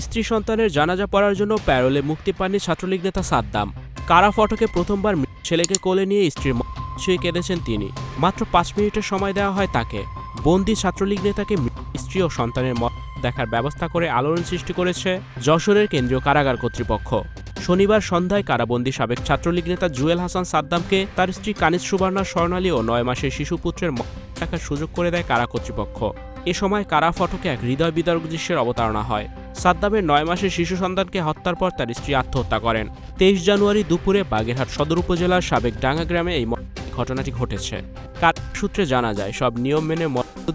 স্ত্রী সন্তানের জানাজা পড়ার জন্য প্যারোলে মুক্তি পাননি ছাত্রলীগ নেতা সাদ্দাম। কারা ফটকে প্রথমবার ছেলেকে কোলে নিয়ে স্ত্রীর ছুঁয়ে কেঁদেছেন তিনি। মাত্র পাঁচ মিনিটের সময় দেওয়া হয় তাকে। বন্দি ছাত্রলীগ নেতাকে স্ত্রী ও সন্তানের মত দেখার ব্যবস্থা করে আলোড়ন সৃষ্টি করেছে যশোরের কেন্দ্রীয় কারাগার কর্তৃপক্ষ। শনিবার সন্ধ্যায় কারাবন্দী সাবেক ছাত্রলীগ নেতা জুয়েল হাসান সাদ্দামকে তার স্ত্রী কানিজ সুবর্ণা স্বর্ণালী ও নয় মাসের শিশুপুত্রের দেখার সুযোগ করে দেয় কারা কর্তৃপক্ষ। এ সময় কারা ফটকে এক হৃদয় বিদারক দৃশ্যের অবতারণা হয়। সাদ্দামের নয় মাসের শিশু সন্তানকে হত্যার পর তার স্ত্রী আত্মহত্যা করেন। তেইশ জানুয়ারি দুপুরে বাগেরহাট সদর উপজেলার সাবেক ডাঙ্গা গ্রামে এই ঘটনাটি ঘটেছে। কার সূত্রে জানা যায়, সব নিয়ম মেনে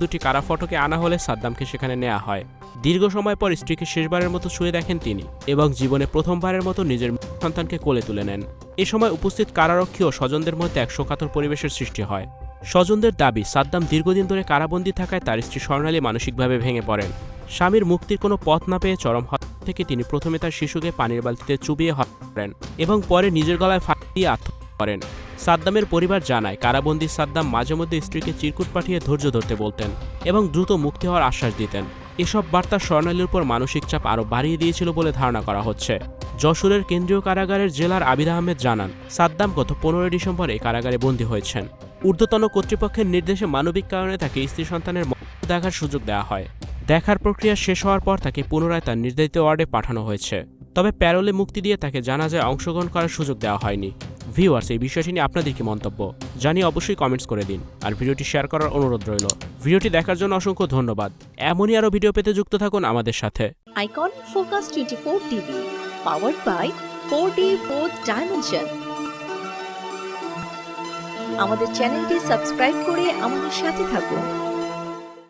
দুটি কারা ফটকে আনা হলে সাদ্দামকে সেখানে নেওয়া হয়। দীর্ঘ সময় পর স্ত্রীকে শেষবারের মতো শুয়ে দেখেন তিনি এবং জীবনে প্রথমবারের মতো নিজের সন্তানকে কোলে তুলে নেন। এ সময় উপস্থিত কারারক্ষী ও স্বজনদের মধ্যে এক শোকাতর পরিবেশের সৃষ্টি হয়। স্বজনদের দাবি, সাদ্দাম দীর্ঘদিন ধরে কারাবন্দী থাকায় তার স্ত্রী স্বর্ণালী মানসিকভাবে ভেঙে পড়েন। স্বামীর মুক্তির কোনো পথ না পেয়ে চরম হত্যা থেকে তিনি প্রথমে তার শিশুকে পানির বালতিতে চুবিয়ে হত্যা করেন এবং পরে নিজের গলায় ফাঁকি দিয়ে আত্মহত্যা করেন। সাদ্দামের পরিবার জানায়, কারাবন্দী সাদ্দাম মাঝে মধ্যে স্ত্রীকে চিরকুট পাঠিয়ে ধৈর্য ধরতে বলতেন এবং দ্রুত মুক্তি হওয়ার আশ্বাস দিতেন। এসব বার্তা স্বর্ণালীর উপর মানসিক চাপ আরও বাড়িয়ে দিয়েছিল বলে ধারণা করা হচ্ছে। যশোরের কেন্দ্রীয় কারাগারের জেলার আবির আহমেদ জানান, সাদ্দাম গত পনেরোই ডিসেম্বর এই কারাগারে বন্দী হয়েছেন। ঊর্ধ্বতন কর্তৃপক্ষের নির্দেশে মানবিক কারণে তাকে স্ত্রী সন্তানের দেখার সুযোগ দেওয়া হয়। দেখার প্রক্রিয়া শেষ হওয়ার পর তাকে পুনরায় তার নির্ধারিত ওয়ার্ডে পাঠানো হয়েছে। তবে প্যারোলে মুক্তি দিয়ে তাকে জানাজায় অংশগ্রহণ করার সুযোগ দেওয়া হয়নি। ভিউয়ার্স এই বিষয়টি নিয়ে আপনাদের কি মন্তব্য? জানিয়ে অবশ্যই কমেন্টস করে দিন। আর ভিডিওটি শেয়ার করার অনুরোধ রইল। ভিডিওটি দেখার জন্য অসংখ্য ধন্যবাদ। এমনই আরও ভিডিও পেতে যুক্ত থাকুন আমাদের সাথে। Icon Focus 24 TV, powered four 4D 4th Dimension. আমাদের চ্যানেলটি সাবস্ক্রাইব করে আমাদের সাথে থাকুন।